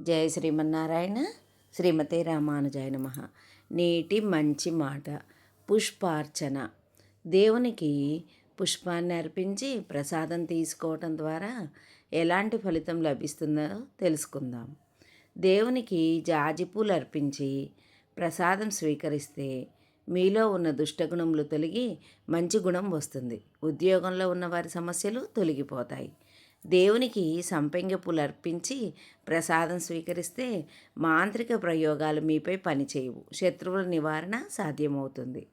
జయ శ్రీమన్నారాయణ. శ్రీమతి రామానుజాయ నమ. నేటి మంచి మాట పుష్పార్చన. దేవునికి పుష్పాన్ని అర్పించి ప్రసాదం తీసుకోవటం ద్వారా ఎలాంటి ఫలితం లభిస్తుందో తెలుసుకుందాం. దేవునికి జాజి పూలు అర్పించి ప్రసాదం స్వీకరిస్తే మీలో ఉన్న దుష్టగుణములు తొలగి మంచి గుణం వస్తుంది. ఉద్యోగంలో ఉన్న వారి సమస్యలు తొలగిపోతాయి. దేవునికి సంపెంగ పూలు అర్పించి ప్రసాదం స్వీకరిస్తే మాంత్రిక ప్రయోగాలు మీపై పనిచేయవు. శత్రువుల నివారణ సాధ్యమవుతుంది.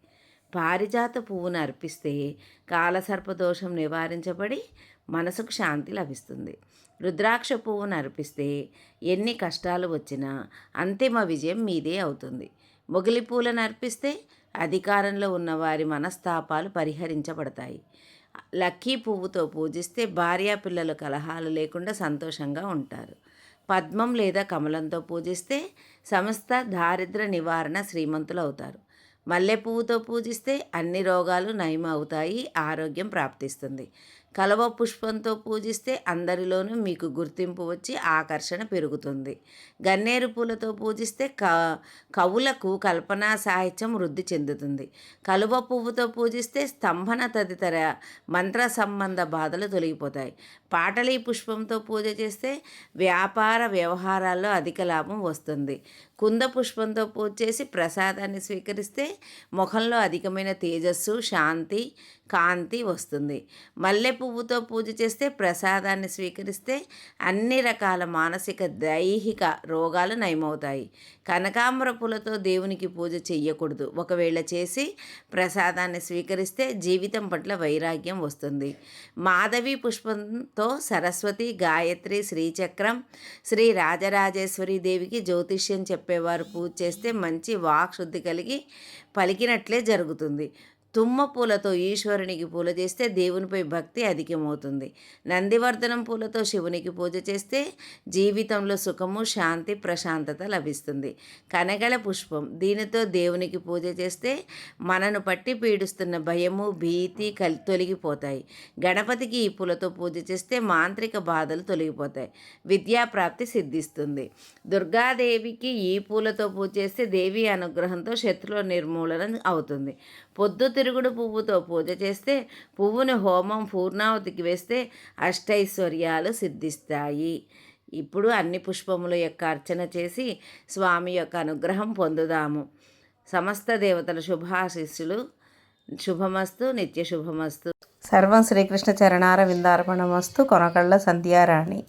పారిజాత పువ్వును అర్పిస్తే కాలసర్పదోషం నివారించబడి మనసుకు శాంతి లభిస్తుంది. రుద్రాక్ష పువ్వును అర్పిస్తే ఎన్ని కష్టాలు వచ్చినా అంతిమ విజయం మీదే అవుతుంది. మొగిలి పూలను అర్పిస్తే అధికారంలో ఉన్న వారి మనస్తాపాలు పరిహరించబడతాయి. లక్కీ పువ్వుతో పూజిస్తే భార్యా పిల్లల కలహాలు లేకుండా సంతోషంగా ఉంటారు. పద్మం లేదా కమలంతో పూజిస్తే సమస్త దారిద్ర నివారణ శ్రీమంతులు అవుతారు. మల్లె పువ్వుతో పూజిస్తే అన్ని రోగాలు నయం అవుతాయి ఆరోగ్యం ప్రాప్తిస్తుంది. కలవ పుష్పంతో పూజిస్తే అందరిలోనూ మీకు గుర్తింపు వచ్చి ఆకర్షణ పెరుగుతుంది. గన్నేరు పూలతో పూజిస్తే క కవులకు కల్పనా సాహిత్యం వృద్ధి చెందుతుంది. కలువ పువ్వుతో పూజిస్తే స్తంభన తదితర మంత్ర సంబంధ బాధలు తొలగిపోతాయి. పాటలీ పుష్పంతో పూజ చేస్తే వ్యాపార వ్యవహారాల్లో అధిక లాభం వస్తుంది. కుంద పుష్పంతో పూజ చేసి ప్రసాదాన్ని స్వీకరిస్తే ముఖంలో అధికమైన తేజస్సు శాంతి కాంతి వస్తుంది. మల్లె పువ్వుతో పూజ చేస్తే ప్రసాదాన్ని స్వీకరిస్తే అన్ని రకాల మానసిక దైహిక రోగాలు నయమవుతాయి. కనకాంబర పూలతో దేవునికి పూజ చెయ్యకూడదు. ఒకవేళ చేసి ప్రసాదాన్ని స్వీకరిస్తే జీవితం పట్ల వైరాగ్యం వస్తుంది. మాధవి పుష్పంతో సరస్వతి గాయత్రి శ్రీచక్రం శ్రీ రాజరాజేశ్వరి దేవికి జ్యోతిష్యం చెప్పేవారు. పూజ చేస్తే మంచి వాక్ శుద్ధి కలిగి పలికినట్లే జరుగుతుంది. తుమ్మ పూలతో ఈశ్వరునికి పూజ చేస్తే దేవునిపై భక్తి అధికమవుతుంది. నందివర్ధనం పూలతో శివునికి పూజ చేస్తే జీవితంలో సుఖము శాంతి ప్రశాంతత లభిస్తుంది. కనగల పుష్పం దీనితో దేవునికి పూజ చేస్తే మనను పట్టి పీడిస్తున్న భయము భీతి కలి తొలగిపోతాయి. గణపతికి ఈ పూలతో పూజ చేస్తే మాంత్రిక బాధలు తొలగిపోతాయి. విద్యాప్రాప్తి సిద్ధిస్తుంది. దుర్గాదేవికి ఈ పూలతో పూజ చేస్తే దేవి అనుగ్రహంతో శత్రువుల నిర్మూలన అవుతుంది. పొద్దు తిరుగుడు పువ్వుతో పూజ చేస్తే పువ్వుని హోమం పూర్ణావతికి వేస్తే అష్టైశ్వర్యాలు సిద్ధిస్తాయి. ఇప్పుడు అన్ని పుష్పముల యొక్క అర్చన చేసి స్వామి యొక్క అనుగ్రహం పొందుదాము. సమస్త దేవతల శుభాశిస్సులు. శుభమస్తు నిత్య శుభమస్తు. సర్వం శ్రీకృష్ణ చరణార విందార్పణమస్తు కొనకళ్ళ సంధ్యారాణి.